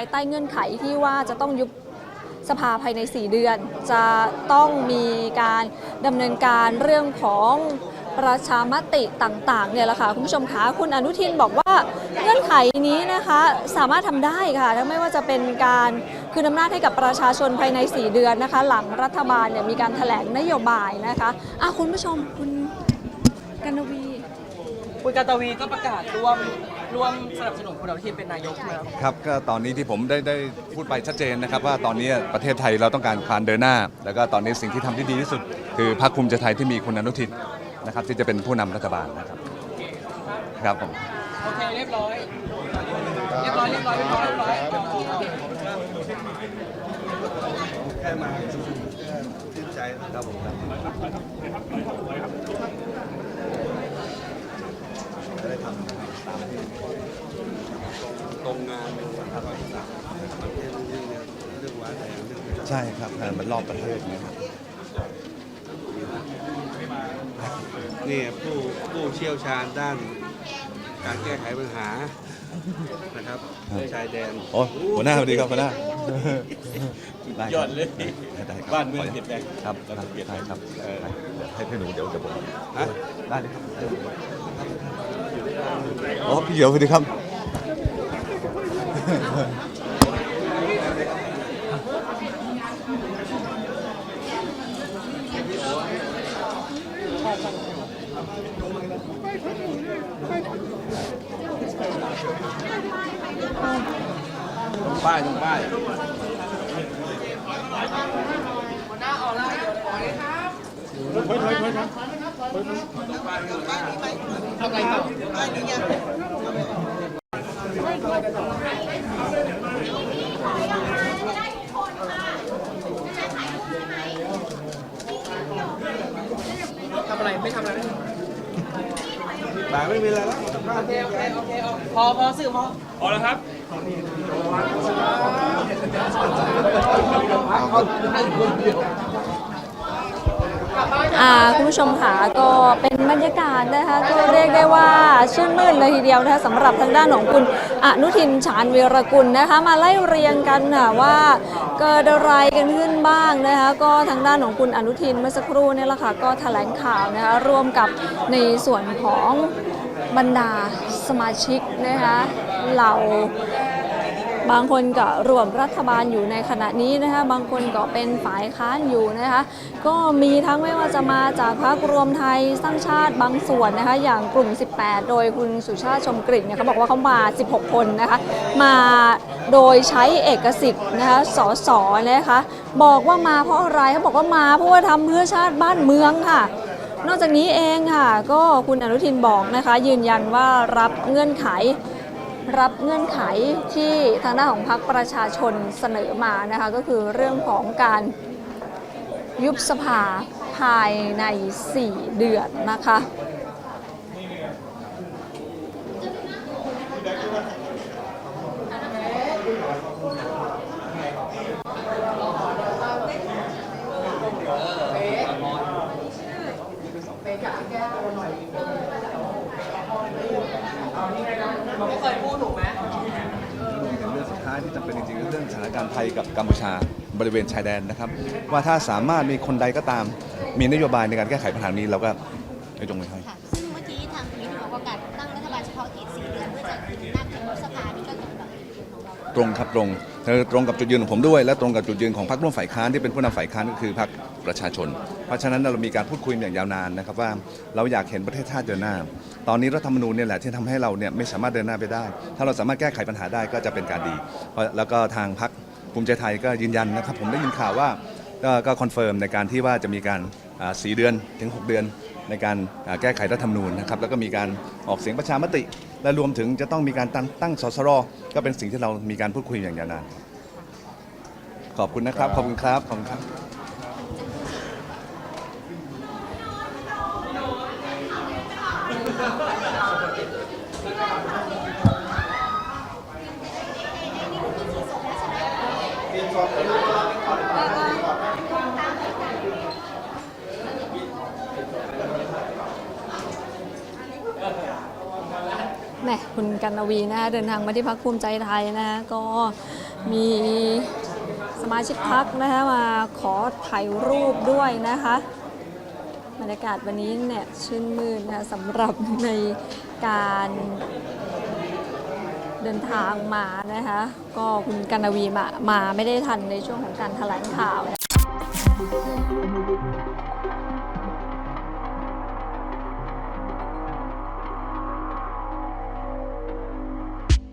ภายใต้เงื่อนไขที่ว่าจะต้องยุบสภาภายใน 4 เดือน จะต้องมีการดำเนินการเรื่องของประชามติต่างๆเนี่ยแหละค่ะคุณผู้ชมคะคุณอนุทินบอกว่าเงื่อนไขนี้นะคะสามารถทำได้ค่ะทั้งไม่ว่าจะเป็นการคืนอำนาจให้กับประชาชนภายใน 4 เดือนนะคะ หลังรัฐบาลเนี่ยมีการแถลงนโยบายนะคะอะคุณผู้ชมคุณกนวี คุณกาตวีก็ประกาศร่วมร่วมสนับสนุนคุณอนุทินเป็นนายกนะครับครับก็ตอนนี้ที่ผมได้ได้พูดไปชัดเจนนะครับ ว่าตอนนี้ประเทศไทยเราต้องการการเดินหน้า แล้วก็ตอนนี้สิ่งที่ทำที่ดีที่สุด คือพรรคภูมิใจไทยที่มีคุณอนุทินนะครับที่จะเป็นผู้นำรัฐบาลนะครับครับผมโอเคเรียบร้อย เรียบร้อยเรียบร้อยเรียบร้อยเรียบร้อยแค่มาชื่นใจครับผมจะได้ทำตามที่ตรงงานนะครับประเทศเรื่องเรื่องวัดแต่เรื่อง ใช่ครับงานมันรอบประเทศนะครับนี่ผู้ผู้เชี่ยวชาญด้าน การแก้ไขปัญหานะครับชายแดนโอ้หัวหน้าสวัสดีครับหัวหน้ายอดเลยได้ครับบ้านเมืองเปลี่ยนแปลงครับครับเปลี่ยนได้ครับเออให้ให้หนูเดี๋ยวเดี๋ยวผมฮะได้เลยครับอ๋อพี่เหียวสวัสดีครับ ป้ายตรงป้ายทำอะไรไม่ทำอะไร บ่ายไม่มีอะไรแล้วบ้านโอเคโอเคโอเคเอาพอพอสื่อพอพอแล้วครับอ่าคุณผู้ชมค่ะก็เป็นบรรยากาศนะคะก็เรียกได้ว่าชื่นมื่นเลยทีเดียวนะคะสำหรับทางด้านของคุณอนุทินชาญวีรกุลนะคะมาไล่เรียงกันค่ะว่า เกิดอะไรกันขึ้นบ้างนะคะก็ทางด้านของคุณอนุทินเมื่อสักครู่นี่แหละค่ะก็แถลงข่าวนะคะร่วมกับในส่วนของบรรดาสมาชิกนะคะเหล่า บางคนก็รวมรัฐบาลอยู่ในขณะนี้นะคะบางคนก็เป็นฝ่ายค้านอยู่นะคะก็มีทั้งไม่ว่าจะมาจากพรรครวมไทยสร้างชาติบางส่วนนะคะอย่างกลุ่ม 18 โดยคุณสุชาติชมกลิ่นเนี่ยเขาบอกว่าเขามา 16 คนนะคะมาโดยใช้เอกสิทธิ์นะคะสสนะคะบอกว่ามาเพราะอะไรเขาบอกว่ามาเพราะว่าทำเพื่อชาติบ้านเมืองค่ะนอกจากนี้เองค่ะ ก็คุณอนุทินบอกนะคะ ยืนยันว่ารับเงื่อนไข รับเงื่อนไขที่ทางด้านของพรรคประชาชนเสนอมานะคะก็คือเรื่องของการยุบสภาภายใน 4 เดือนนะคะ ไม่เคยพูดถูกไหมเรื่องสุดท้ายที่จำเป็นจริงๆคือเรื่องสถานการณ์ไทยกับกัมพูชาบริเวณชายแดนนะครับ ว่าถ้าสามารถมีคนใดก็ตามมีนโยบายในการแก้ไขปัญหานี้เราก็ไม่ตรงไปให้ ตรงครับตรงเธอตรงกับจุดยืนของผมด้วย และตรงกับจุดยืนของพรรคร่วมฝ่ายค้านที่เป็นผู้นำฝ่ายค้านก็คือพรรคประชาชน เพราะฉะนั้นเรามีการพูดคุยอย่างยาวนานนะครับว่าเราอยากเห็นประเทศชาติเดินหน้า ตอนนี้รัฐธรรมนูญเนี่ยแหละที่ทำให้เราเนี่ยไม่สามารถเดินหน้าไปได้ ถ้าเราสามารถแก้ไขปัญหาได้ก็จะเป็นการดี แล้วก็ทางพรรคภูมิใจไทยก็ยืนยันนะครับผมได้ยินข่าวว่าก็คอนเฟิร์มในการที่ว่าจะมีการสี่เดือนถึง 6 เดือนในการแก้ไขรัฐธรรมนูญนะครับแล้วก็มีการออกเสียงประชามติ และรวมถึงจะต้องมีการตั้งตั้งสสรก็เป็นสิ่งที่เรามีการพูดคุยอย่างยาวนาน ขอบคุณนะครับ ขอบคุณครับ ขอบคุณครับ แหมคุณกันวีนะคะเดินทางมาที่พักภูมิใจไทยนะคะก็มีสมาชิกพักนะคะมาขอถ่ายรูปด้วยนะคะบรรยากาศวันนี้เนี่ยชื่นมื่นนะคะสำหรับในการเดินทางมานะคะก็คุณกันวีมามาไม่ได้ทันในช่วงของการแถลงข่าวนะ